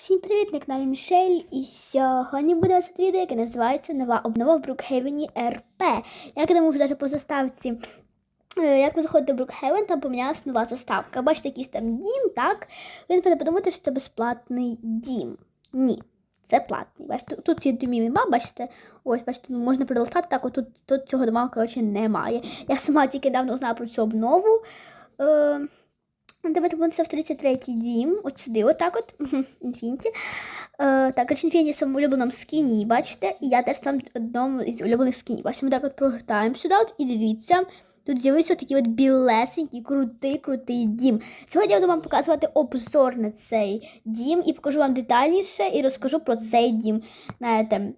Всім привіт, на каналі Мішель. І сьогодні буде це відео, яке називається Нова обнова в Брукхевені РП. Я думаю, вже по заставці, е, як ви заходите в Брукхевен, там помінялася нова заставка. Бачите, якийсь там дім, так? Ви не подумати, що це безплатний дім. Ні, це платний. Бачите, тут- ці домів нема, бачите, ось, бачите, ну, можна прилистати, так, от тут, тут цього дома, коротше, немає. Я сама тільки давно знала про цю обнову. Е, Давайте подивимося в 33-й дім. От сюди, отак от. Інфініті. Е, так, Інфініті в своєму улюбленому скіні, бачите? І я теж там одному із улюблених скінів. Бачите, ми так от прогортаємо сюди, от, і дивіться. Тут з'явився такий от білесенький, крутий, крутий дім. Сьогодні я буду вам показувати обзор на цей дім і покажу вам детальніше і розкажу про цей дім. Знаєте,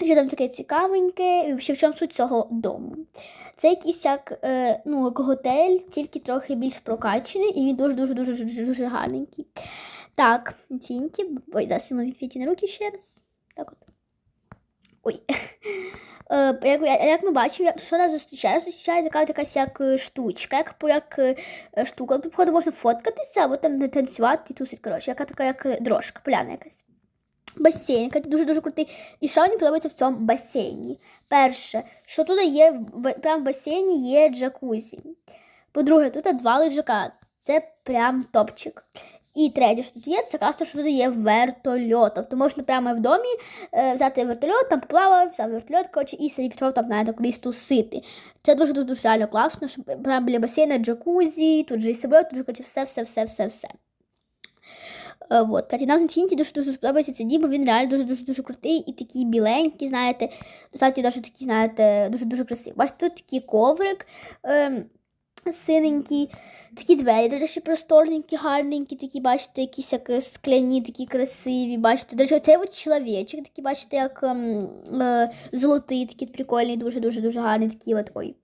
що там таке цікавеньке, і в чому суть цього дому. Це якийсь як, е, ну, як готель, тільки трохи більш прокачаний, і він дуже-дуже дуже гарненький. Так, інфініті. Ой, зараз йому інфініті на руки ще раз. Так от. Ой. Е, як, як, ми бачимо, як, що нас зустрічає? Така якась як е, штучка, як, як е, штука. Тут, походу, можна фоткатися або там не танцювати тусить, коротше, яка така як дрожка, поляна якась. Басейн, який дуже-дуже крутий. І що мені подобається в цьому басейні? Перше, що тут є, прямо в басейні є джакузі. По-друге, тут два лежака. Це прям топчик. І третє, що тут є, це каста, що тут є вертольот. Тобто можна прямо в домі е, взяти вертольот, там поплавав, взяв вертольот, коротше, і собі пішов там, знаєте, кудись тусити. Це дуже дуже дуже реально класно, що прямо біля басейна джакузі, тут же і самоліт, тут же коротше, все, все, все, все, все. Е, Вот, Каті, нам з дуже дуже сподобається цей дім, бо він реально дуже дуже дуже крутий і такий біленький, знаєте, достатньо дуже такий, знаєте, дуже дуже красивий. Бачите, тут такий коврик ем, синенький, такі двері, до речі, просторненькі, гарненькі, такі, бачите, якісь як е, скляні, такі красиві. Бачите, до речі, оцей от чоловічок, такий, бачите, як ем, е, золотий, такий прикольний, дуже дуже дуже гарний, такий от ой.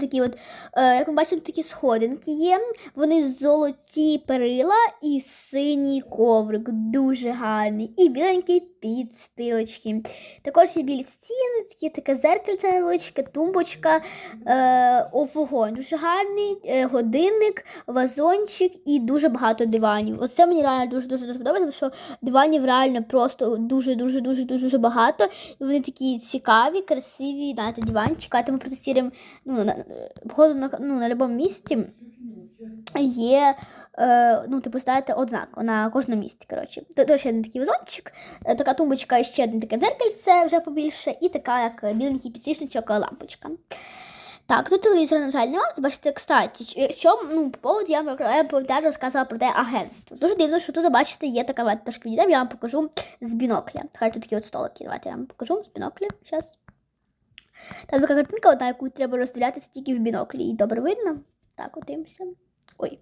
Такі от, е, як ми бачимо, такі сходинки є. Вони золоті перила і синій коврик, дуже гарний. І біленький підстилочки. Також є білі стіни, такі таке зеркальце невеличке, тумбочка, е, вогонь. Дуже гарний, е, годинник, вазончик і дуже багато диванів. Оце мені реально дуже дуже дуже подобається, тому що диванів реально просто дуже дуже дуже багато. І вони такі цікаві, красиві, знаєте, диванчики. А ми протестуємо ну, на, на, ну, на будь-якому місці є, е, ну, типу, ставити однаково на кожному місці. коротше. То ще один такий вазончик, е, така тумбочка, ще одне таке дзеркальце вже побільше, і така як біленький підсвічничок лампочка. Так, тут телевізора, на жаль, немає. Бачите, кстати, що, ну, по поводу я, я пам'ятаю, розказувала про те агентство. Дуже дивно, що тут, бачите, є така от трошки я вам покажу з бінокля. Хай тут такі от столики. Давайте я вам покажу з бінокля. Зараз. Там така картинка, одна, яку треба роздивлятися тільки в біноклі. І добре видно. Так, от дивимося. Ой.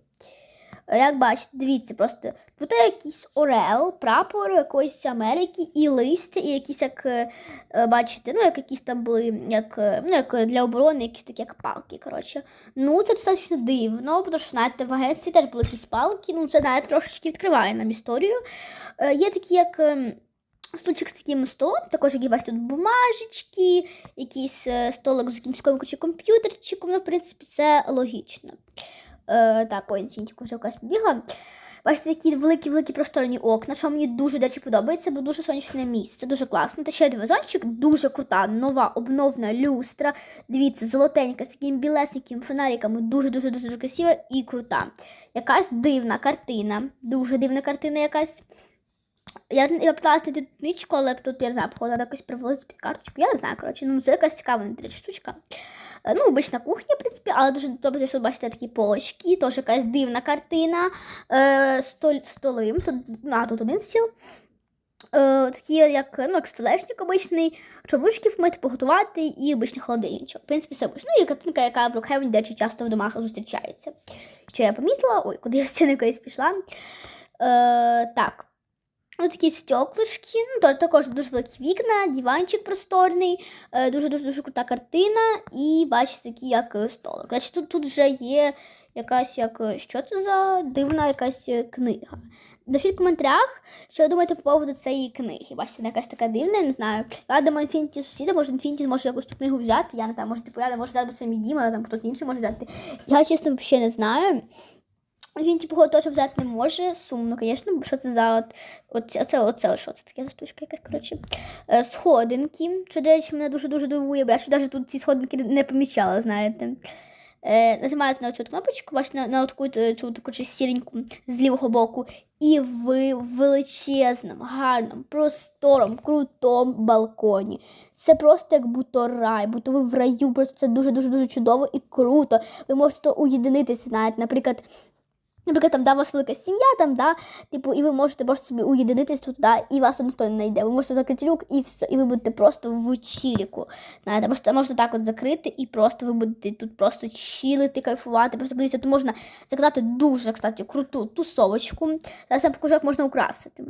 Як бачите, дивіться, просто тут якийсь орел, прапор якоїсь Америки, і листя, і якісь як, е, е, бачите, ну, як якісь там були, як, е, ну, як для оборони, якісь такі як палки. коротше. Ну, це достатньо дивно, тому що, знаєте, в агентстві теж були якісь палки, ну, це, знаєте, трошечки відкриває нам історію. Є такі, як. Стульчик з таким столом, також які бачите, тут бумажечки, якийсь е, столик з якимсь коротше, комп'ютерчиком, ну, в принципі, це логічно. Е, так, ой, інфінітіку вже якась бігла. Бачите, такі великі-великі просторні окна, що мені дуже дечі подобається, бо дуже сонячне місце, дуже класно. Та ще один вазончик, дуже крута, нова, обновна люстра. Дивіться, золотенька, з такими білесенькими фонариками, дуже-дуже дуже красива і крута. Якась дивна картина, дуже дивна картина якась. Я, я питалася знайти тут ничку, але тут я не знаю, походу, треба якось привалити під карточку. Я не знаю, коротше, ну це якась цікава речі, штучка. Е, Ну, обична кухня, в принципі, але дуже добре, що бачите такі полочки, теж якась дивна картина, е, столь, столи, тут, а, тут один стіл. Е, такі, як, ну, як столешник обичний, щоб ручки помити, поготувати і обичний холодильничок. В принципі, все обично. Ну і картинка, яка в Брукхевені, де часто в домах зустрічається. Що я помітила? Ой, куди я в стіни колись пішла. Е, так. Ось такі стеклишки, ну, також дуже великі вікна, диванчик просторний, е, дуже-дуже дуже крута картина, і бачите, такі як е, столик. Значить, тут, тут вже є якась як. е, Що це за дивна якась книга? Напишіть в коментарях, що ви думаєте по поводу цієї книги. Бачите, вона якась така дивна, я не знаю. Я думаю, Інфініті сусіда, може Інфініті зможе якусь ту книгу взяти. Я не знаю, може, типу, я не можу взяти самі Діма, там хтось інший може взяти. Я, чесно, взагалі не знаю. Він типу теж взяти не може. Сумно, звісно, бо що це за от, оце, оце, оце, що це таке за штучка якась, коротше. Е, сходинки, що, до речі, мене дуже-дуже дивує, бо я ще навіть тут ці сходинки не помічала, знаєте. Е, нажимаєте на цю кнопочку, бачите, на, на таку, цю таку сіреньку з лівого боку, і в величезному, гарному, просторому, крутому балконі. Це просто як будто рай, будто ви в раю, просто це дуже-дуже дуже чудово і круто. Ви можете уєдинитися, знаєте, наприклад. Наприклад, там да, у вас велика сім'я, там, да, типу, і ви можете просто собі уєдинитись тут, да, і вас тут ніхто не знайде. Ви можете закрити люк і все, і ви будете просто в чіліку. Знаєте, просто можна так от закрити, і просто ви будете тут просто чілити, кайфувати. Просто подивіться, тут можна заказати дуже, кстати, круту тусовочку. Зараз я покажу, як можна украсити.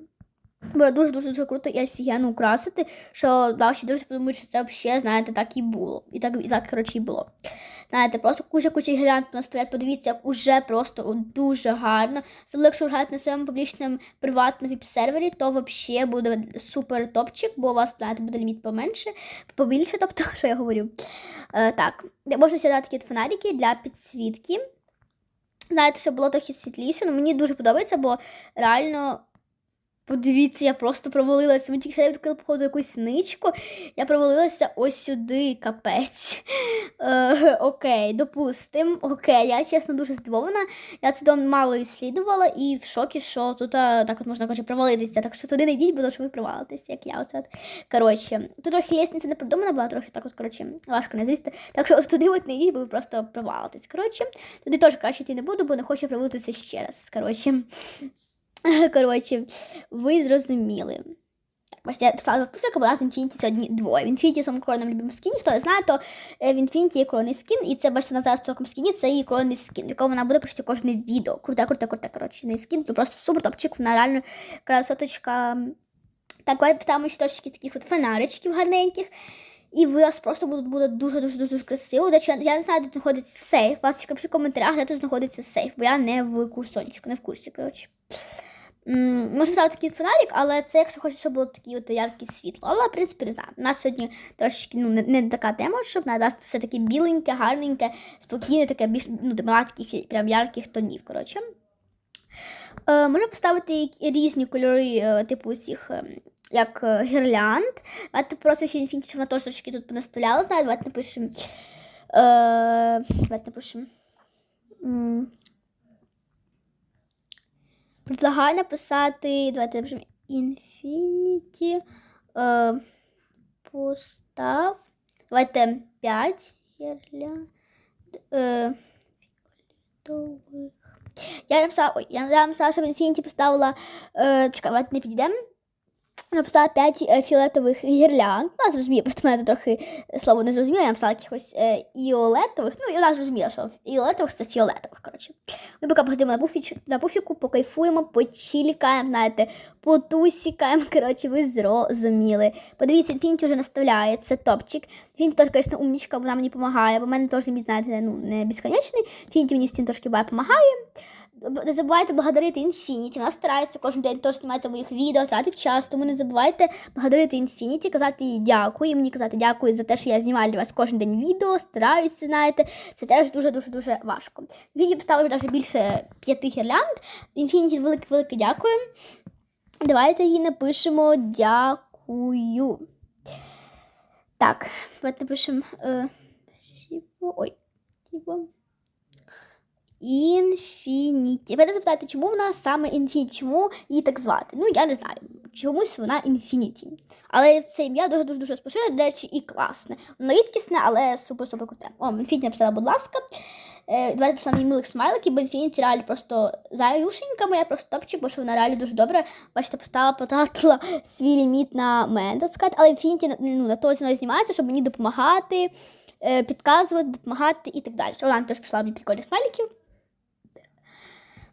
Було дуже-дуже дуже круто і офігенно украсити, що ваші друзі подумають, що це взагалі, знаєте, так і було. І так, і так коротше, і було. Знаєте, просто куча-куча гірлянд наставляють, подивіться, як уже просто дуже гарно. Особливо, якщо ви граєте на своєму публічному приватному віп-сервері, то взагалі буде супер топчик, бо у вас, знаєте, буде ліміт поменше, побільше, тобто, що я говорю. Е, так, можна сідати такі фонарики для підсвітки. Знаєте, щоб було трохи світліше, але мені дуже подобається, бо реально. Подивіться, я просто провалилася. Ми тільки відкрили, походу, якусь ничку. Я провалилася ось сюди, капець. Е, окей, допустим. Окей, я чесно дуже здивована. Я це дом мало іслідувала і в шокі, що тут а, так от можна каже, провалитися. Так що туди не йдіть, бо що ви провалитесь, як я. Оце от. Коротше, тут трохи лісниця не придумана була, трохи так от, коротше, важко не звісти. Так що туди от не йдіть, бо ви просто провалитесь. Коротше, туди теж краще йти не буду, бо не хочу провалитися ще раз. Коротше. Коротше, ви зрозуміли. Бачите, я поставила писок, бо у нас в Infinity сьогодні двоє. В Infinity своєму коронному любимо скін. Хто не знає, то в Infinity є коронний скін, і це, бачите, на зараз цьому скіні, це її коронний скін, в якому вона буде почти кожне відео. Круте, круте, круте, коротше, не скін, то просто супер топчик, вона реально красоточка. Так, там ще трошки таких от фонаричків гарненьких. І у вас просто буде буде дуже-дуже дуже красиво. До я не знаю, де знаходиться сейф. Вас в коментарях, де тут знаходиться сейф, бо я не в курсончику, не в курсі, коротше. Можна ставити такий фонарик, але це, якщо хочеш, щоб було такі от яркі світло. Але, в принципі, не знаю. У нас сьогодні трошки ну, не, не така тема, щоб на нас все таке біленьке, гарненьке, спокійне, таке більш ну, таких прям ярких тонів. коротше. Е, Можна поставити різні кольори, е, типу цих, е, як е, гірлянд. Давайте просто ще інфініті, щоб вона трошки тут понаставляла. Знаю, давайте напишемо. Е, давайте напишемо. Предлагаю написати. Давайте напишемо Infinity. Е, постав. Давайте 5 гірлянд. Е, я написала, ой, я написала, що в Infinity поставила. Е, чекай, давайте не підійдемо написала 5 е, фіолетових гірлянд. Вона зрозуміє, просто мене трохи слово не зрозуміло, я написала якихось е, іолетових. Ну, і вона зрозуміла, що іолетових це фіолетових. коротше. Ми поки походимо на, буфіч, на буфіку, покайфуємо, почілікаємо, знаєте, потусікаємо. Коротше, ви зрозуміли. Подивіться, Інфініті вже наставляє, це топчик. Інфініті теж, звісно, умнічка, вона мені допомагає, бо в мене теж, знаєте, ну, не безконечний. Інфініті мені з цим трошки допомагає. Не забувайте благодарити Infinity. Вона старається кожен день теж знімається моїх відео, тратить час, тому не забувайте благодарити Infinity, казати їй дякую. І мені казати дякую за те, що я знімаю для вас кожен день відео, стараюся, знаєте. Це теж дуже-дуже-дуже важко. Відео поставили навіть більше п'яти гірлянд. Infinity велике-велике дякую. Давайте їй напишемо дякую. Так, давайте напишемо. Е, ой, Інфініті. Ви не запитаєте, чому вона саме інфініті, чому її так звати? Ну, я не знаю. Чомусь вона інфініті. Але це ім'я дуже-дуже дуже споширене, до речі, і класне. Воно рідкісне, але супер-супер круте. О, інфініті написала, будь ласка. Е, давайте писала мій милих смайлики, бо інфініті реально просто заюшенька моя, просто топчик, бо що вона реально дуже добре. Бачите, постала, потратила свій ліміт на мене, так сказати. Але інфініті ну, на то зі знімається, щоб мені допомагати, е, підказувати, допомагати і так далі. Вона теж писала мені прикольних смайликів.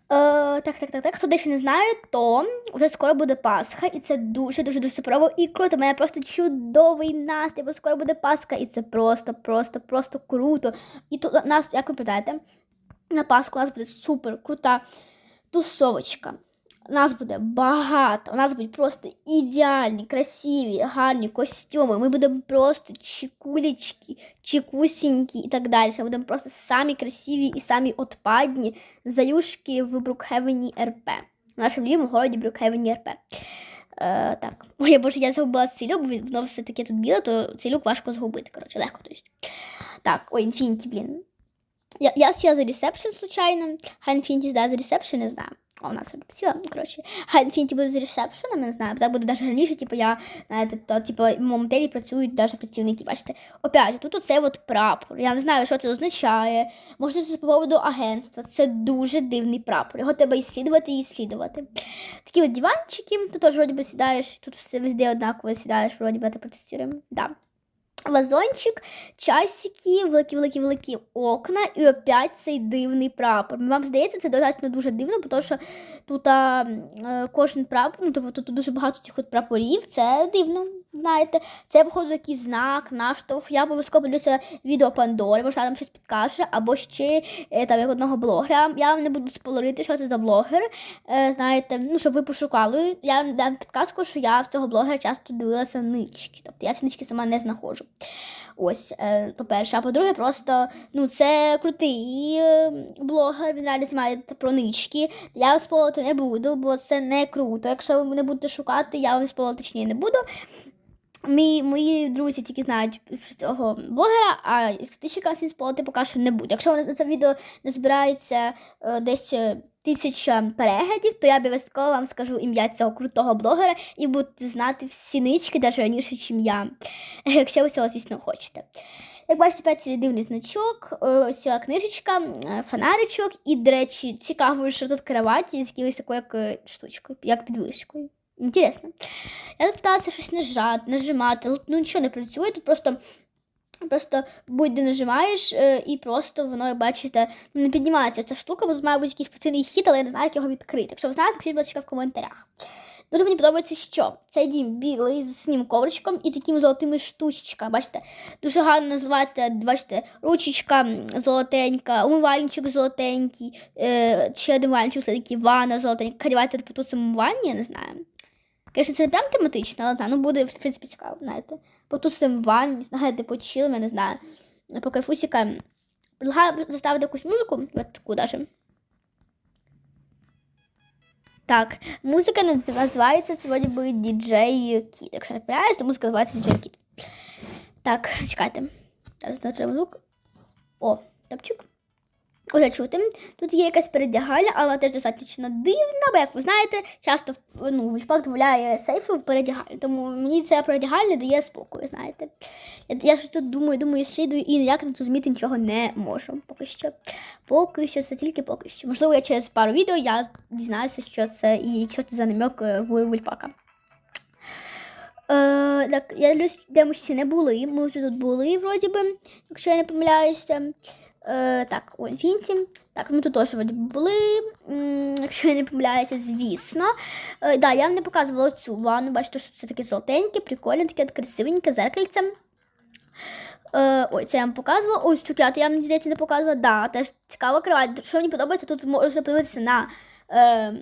Е, Так, так, так, так. Хто дещо не знає, то вже скоро буде Пасха, і це дуже-дуже дуже суперово і круто. У мене просто чудовий настрій, бо скоро буде Пасха, і це просто, просто, просто круто. І тут нас, як ви питаєте, на Пасху у нас буде супер крута тусовочка. Нас буде багато, у нас будуть просто ідеальні, красиві, гарні костюми. Ми будемо просто чекулечки, чекусінькі і так далі. Будемо просто самі красиві і самі отпадні заюшки в Брукхевені РП. В нашому любимому городі Брукхевені РП. Е, так, ой, боже, я загубила цей люк, воно все таке тут біле, то цей люк важко згубити. Коротше, легко. То. Так, ой, Infinity, блін. Я, я сіла за ресепшн случайно. Хай Infinity да, за ресепшн, не знаю. О, у нас сіла, ну, коротше. Хай Infinity буде за ресепшеном, не знаю. Так буде навіть раніше, типу, я, знаєте, то, типу, в моєму мотелі працюють навіть працівники, бачите. Опять, тут оце от прапор. Я не знаю, що це означає. Може, це з поводу агентства. Це дуже дивний прапор. Його треба іслідувати і іслідувати. Такі от диванчики, ти теж вроді би сідаєш, тут все везде однаково сідаєш, вроді би, це протестуємо. Да. Вазончик, часики, великі-великі-великі окна і опять цей дивний прапор. Вам здається, це достатньо дуже дивно, тому що тут а, е, кожен прапор, ну тобто тут дуже багато цих от прапорів, це дивно, знаєте. Це, походу, якийсь знак, наштовх. Я обов'язково подивлюся відео Пандори, може там щось підкаже, або ще е, там як одного блогера. Я вам не буду спойлерити, що це за блогер. Е, знаєте, ну, щоб ви пошукали. Я вам дам підказку, що я в цього блогера часто дивилася нички. Тобто я ці нички сама не знаходжу. Ось, е, по-перше, а по-друге, просто ну, це крутий блогер, він реально знімає про нички. Я вам спорити не буду, бо це не круто. Якщо ви не будете шукати, я вам спорити точніше не буду. Мій, мої друзі тільки знають цього блогера, а підписчикам всім спорити поки що не буде. Якщо на це відео не збирається е, десь е, тисяча переглядів, то я обов'язково вам скажу ім'я цього крутого блогера і будете знати всі нички, навіть раніше, ніж я. Якщо ви цього, звісно, хочете. Як бачите, опять дивний значок, е, ось ця книжечка, е, фонаричок, і, до речі, цікаво, що тут кроваті з якоюсь такою як штучкою, як підвищкою. Інтересно. Я тут питалася щось нажати, нажимати, ну нічого не працює, тут просто. Просто будь-де нажимаєш, і просто воно, бачите, ну, не піднімається ця штука, бо тут має бути якийсь спеціальний хід, але я не знаю, як його відкрити. Якщо ви знаєте, пишіть, будь ласка, в коментарях. Дуже мені подобається, що цей дім білий з синім ковричком і такими золотими штучками. Бачите, дуже гарно називаєте, бачите, ручечка золотенька, умивальничок золотенький, е, ще один умивальничок, такий ванна золотенька. Давайте по тут умиванні, я не знаю. Звісно, це не прям тематично, але та, ну буде, в принципі, цікаво, знаєте. Потусимо в ванні, знаєте, почилимо, я не знаю. По кайфусіка. Предлагаю заставити якусь музику, от таку даже. Так, музика називається сьогодні буде DJ Kid. Якщо не помиляюсь, то музика називається DJ Kid. Так, чекайте. Зараз звук. О, топчик. Уже чути. Тут є якась передягальня, але теж достатньо дивна, бо, як ви знаєте, часто ну, Вільфак дозволяє сейфи в передягальні. Тому мені ця передягальня дає спокою, знаєте. Я, щось тут думаю, думаю, слідую і ніяк не зрозуміти нічого не можу. Поки що. Поки що це тільки поки що. Можливо, я через пару відео я дізнаюся, що це і що це за намек е, в Вільфака. Е, так, я дивлюсь, де ми ще не були. Ми вже тут були, вроді би, якщо я не помиляюся. Е, так, у Infinity. Так, ми тут теж були. Якщо я не помиляюся, звісно. Е, да, я вам не показувала цю ванну. Бачите, що це таке золотеньке, прикольне, таке красивеньке зеркальце. Е, Ось це я вам показувала. Ось цю я, я вам здається не показувала. Да, теж цікава кровать. Що мені подобається, тут можна подивитися на, е,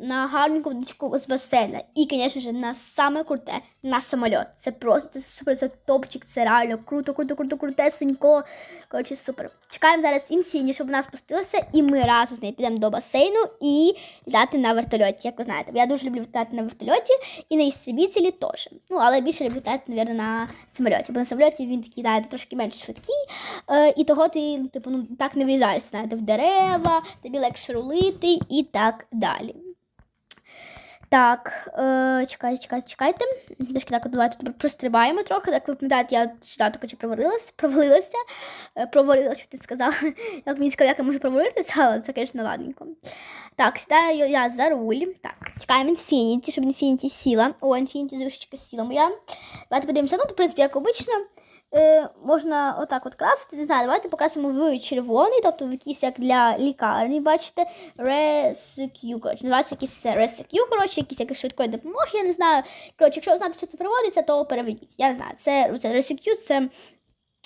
на гарненьку водичку з басейна. І, звісно ж, на саме круте, на самоліт. Це просто це супер, це топчик, це реально круто, круто, круто, крутесенько. Коротше, супер. Чекаємо зараз Інсіні, щоб вона спустилася, і ми разом з нею підемо до басейну і літати на вертольоті, як ви знаєте. Я дуже люблю літати на вертольоті і на істребітелі теж. Ну, але більше люблю літати, мабуть, на самольоті. Бо на самольоті він такий, знаєте, трошки менш швидкий, е, і того ти, типу, ну, так не врізаєшся, в дерева, тобі легше рулити і так далі. Так, е, чекайте, чекайте, чекайте. Трішки так, давайте тут прострибаємо трохи. Так, ви пам'ятаєте, я сюди тільки провалилася, провалилася, е, провалилася, ти сказала. Як мені сказав, як я можу провалитися, але це, звісно, ладненько. Так, сідаю я за руль. Так, чекаємо Infinity, щоб Infinity сіла. О, Infinity зрушечка сіла моя. Давайте подивимося. Ну, в принципі, як обично. Е, можна отак от красити. Не знаю, давайте покрасимо в червоний, тобто в якийсь як для лікарні, бачите, Rescue, коротше, називається якийсь Rescue, коротше, якийсь як швидкої допомоги, я не знаю. Коротше, якщо ви знаєте, що це проводиться, то переведіть. Я не знаю, це, це Rescue, це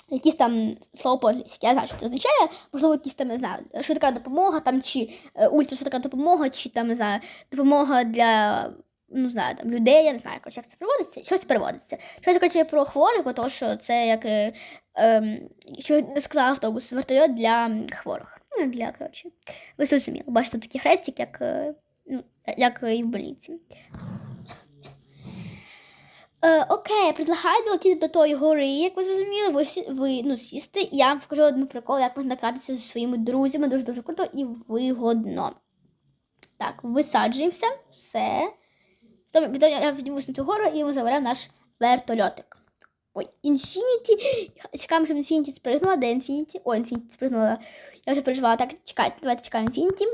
якісь там слово по-англійськи. Я знаю, що це означає, можливо, якісь там, не знаю, швидка допомога, там, чи е, ультрашвидка допомога, чи там, не знаю, допомога для ну, знаю, там, людей, я не знаю, як це переводиться, щось переводиться. Щось коротше, про хворих, бо то, що це як, е, ем, що не сказав автобус, вертольот для хворих. Ну, для, коротше, ви зрозуміли. Бачите, такий хрестик, як, е, ну, як і в больниці. Е, окей, предлагаю долетіти до тої гори, як ви зрозуміли, ви, ви ну, сісти, я вам покажу один прикол, як можна кататися зі своїми друзями, дуже-дуже круто і вигодно. Так, висаджуємося, все. Потім я піднімусь на цю гору і ми заберемо наш вертольотик. Ой, Інфініті. Чекаємо, щоб Інфініті спригнула. Де Інфініті? О, Інфініті спригнула. Я вже переживала. Так, чекайте, давайте чекаємо Інфініті.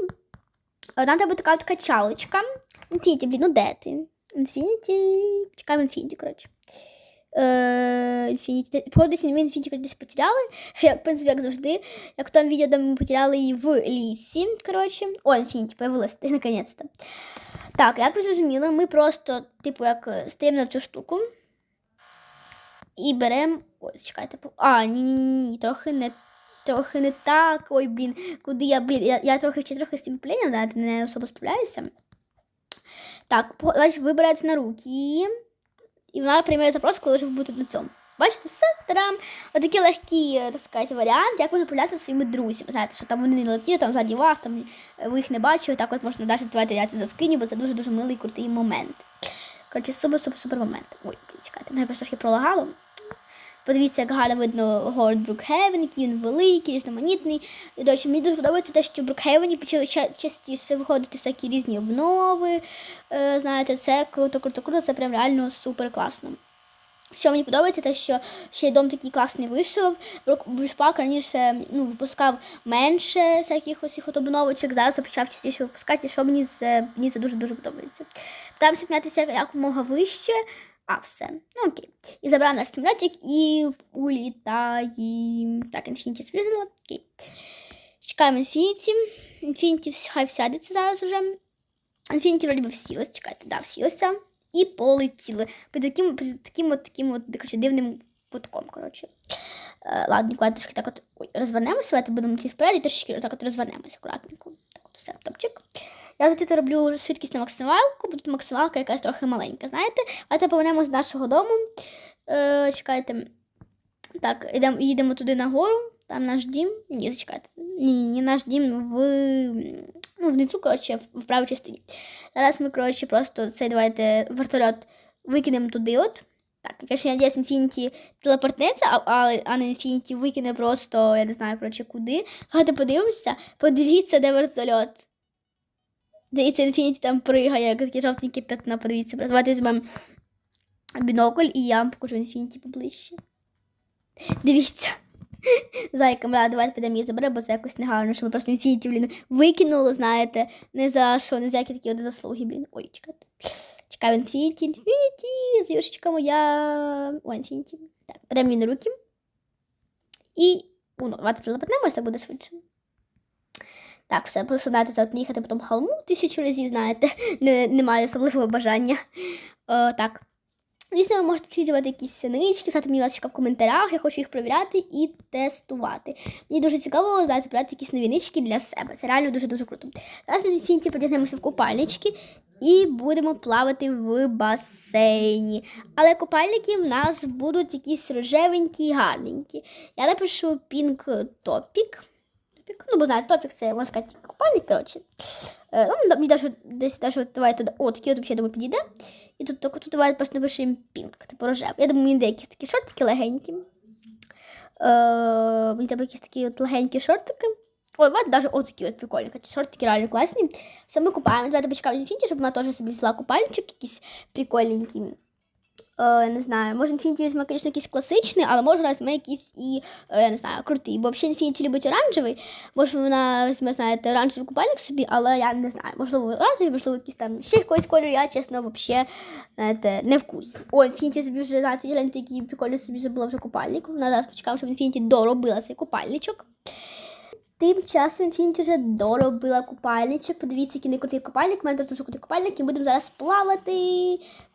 Одна Нам треба така така чалочка. Інфініті, блін, ну де ти? Інфініті. Чекаємо Інфініті, коротше. Інфініті. Походиться, ми Інфініті десь потеряли. Як, в принципі, як завжди. Як в тому відео, де ми потеряли її в лісі. Коротше. О, Інфініті, появилась наконець-то. Так, як ви зрозуміли, ми просто, типу, як е, стаємо на цю штуку. І беремо. Ой, чекайте. А, ні, ні, ні, трохи не. Трохи не так. Ой, блін, куди я, блін, я, я трохи ще трохи з цим да, не особо справляюся. Так, значить, ви берете на руки. І вона приймає запрос, коли вже ви на цьому. Бачите, все, тарам. Отакий легкий, е, так сказати, варіант, як можна зі своїми друзями. Знаєте, що там вони не летіли, там ззаді вас, там е, ви їх не бачили, так от можна навіть давайте я це заскиню, бо це дуже-дуже милий крутий момент. Коротше, супер-супер-супер момент. Ой, чекайте, мене просто трохи пролагало. Подивіться, як гарно видно город Брукхевен, який він великий, різноманітний. І, речі, мені дуже подобається те, що в Брукхевені почали ча- частіше виходити всякі різні обнови. Е, знаєте, це круто, круто, круто, це прям реально супер класно. Що мені подобається, те, що ще й дом такий класний вийшов. Бушпак раніше ну, випускав менше всяких ось обновочок, зараз почав частіше випускати, що мені це, мені це дуже-дуже подобається. Там піднятися якомога вище, а все. Ну окей. І забрав наш самолітик і улітаємо. Так, інфініті спригнула. Окей. Чекаємо інфініті. Інфініті хай всядеться зараз уже. Інфініті вроді би всілась, чекайте, да, всілася. І полетіли. Під таким, під таким от таким от коротше, дивним кутком, коротше. Е, ладненько, я трішки так от ой, розвернемося, давайте будемо йти вперед і трішки так от розвернемося акуратненько. Так от все, топчик. Я тут роблю швидкість на максималку, бо тут максималка якась трохи маленька, знаєте. Давайте повернемось до нашого дому. Е, чекайте. Так, йдемо, їдемо туди нагору, там наш дім. Ні, зачекайте. Ні, ні, наш дім в, ну, внизу, коротше, в, в правій частині. Зараз ми, коротше, просто цей давайте вертольот викинемо туди от. Так, звісно, я надіюсь, Infinity телепортнеться, а, а, а не Infinity викине просто, я не знаю, коротше, куди. Давайте подивимося, подивіться, де вертольот. Дивіться, Infinity там пригає, такі жовтенькі п'ятна, подивіться. Давайте візьмемо бінокль і я вам покажу Infinity поближче. Дивіться. Зайка, да, давайте підемо її заберемо, бо це якось негарно, що ми просто Infinity, блін, викинули, знаєте, не за що, не за які такі от заслуги, блін. Ой, чекайте. Чекаю Infinity, Infinity, зюшечка моя. Ой, Infinity. Так, беремо її на руки. І, ну, давайте телепортнемося, так буде швидше. Так, все, прошу знаєте, це от їхати по тому холму тисячу разів, знаєте, не, немає особливого бажання. О, так. Звісно, ви можете відвідувати якісь синички, писати мені ласка в коментарях, я хочу їх перевіряти і тестувати. Мені дуже цікаво знаєте, брати якісь новинички для себе. Це реально дуже-дуже круто. Зараз ми в Інфініті подягнемося в купальнички і будемо плавати в басейні. Але купальники в нас будуть якісь рожевенькі і гарненькі. Я напишу Pink Topic. Топік. Ну, бо знаєте, топік це можна сказати купальник, коротше. Е, ну, мені даже десь даже давайте туди. О, такий от взагалі думаю, підійде. І тут тут, тут давайте просто напишемо пінк, типу рожевий. Я думаю, мені деякі такі шортики легенькі. Е, мені треба якісь такі от легенькі шортики. Ой, бачите, навіть от такі от прикольні. Хоча шортики реально класні. Ми купаємо. Давайте почекаємо Інфініті, щоб вона теж собі взяла купальничок якийсь прикольненький. Е, не знаю, може Infinity візьме, звісно, якийсь класичний, але може візьме якийсь і, е, я не знаю, крутий. Бо взагалі Infinity любить оранжевий. Може вона візьме, знаєте, оранжевий купальник собі, але я не знаю. Можливо, оранжевий, можливо, якийсь там ще якийсь кольор, я, чесно, взагалі, знаєте, не вкус. О, Infinity собі вже, знаєте, гляньте, який прикольний собі зробила вже купальник. Вона зараз почекаємо, щоб Infinity доробила цей купальничок. Тим часом Інфініті вже доробила купальничок. Подивіться, який не крутий купальник. У мене теж дуже крутий купальник, і будемо зараз плавати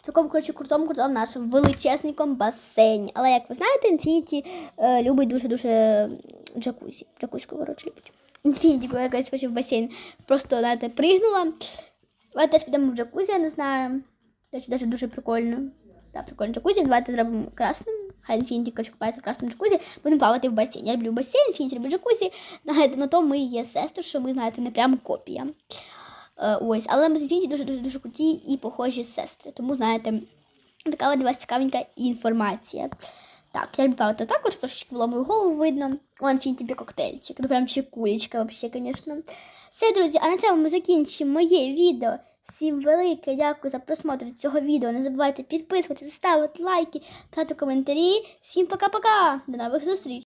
в такому коротше, крутому, крутому нашому величезненькому басейні. Але як ви знаєте, Інфініті е, любить дуже-дуже джакузі. Джакузьку, коротше, любить. Інфініті, коли якось хоче в басейн, просто знаєте, пригнула. Давайте теж підемо в джакузі, я не знаю. До дуже прикольно. Так, прикольно джакузі. Давайте зробимо красним. Хай Інфініті коротше, купається в красному джакузі. Будемо плавати в басейні. Я люблю басейн, Інфініті любить джакузі. Знаєте, на то ми є сестри, що ми, знаєте, не прямо копія. Е, ось, але ми з Інфініті дуже-дуже дуже круті і похожі сестри. Тому, знаєте, така для вас цікавенька інформація. Так, я люблю плавати отак, от трошечки вломую голову видно. О, Інфініті тобі коктейльчик. Ну прям чекулечка взагалі, звісно. Все, друзі, а на цьому ми закінчимо моє відео. Всім велике дякую за просмотр цього відео. Не забувайте підписуватися, ставити лайки, писати коментарі. Всім пока-пока. До нових зустрічей!